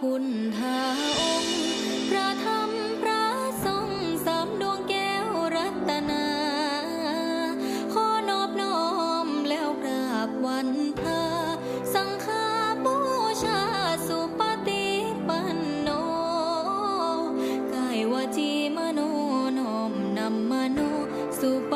พุทธาองค์พระธรรมพระสงฆ์สามดวงแก้วรัตนา ขอนอบน้อมแล้วกราบวันพาสังฆาบูชาสุปฏิปันโนกายวาจีมโนน้อมนำมโนสุป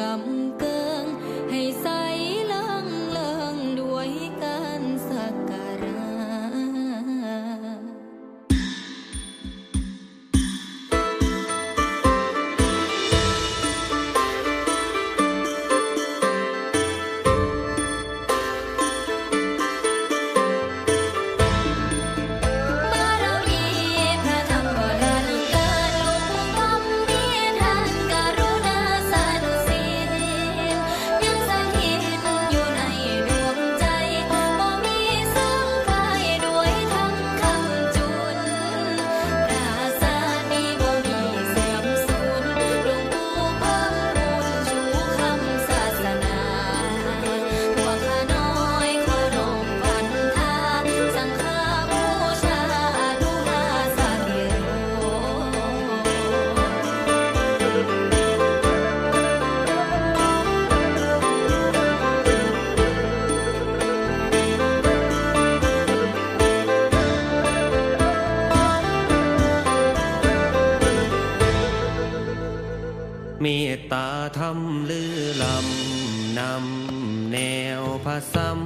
รม เมตตาธรรมลือลำนำแนวพระสัม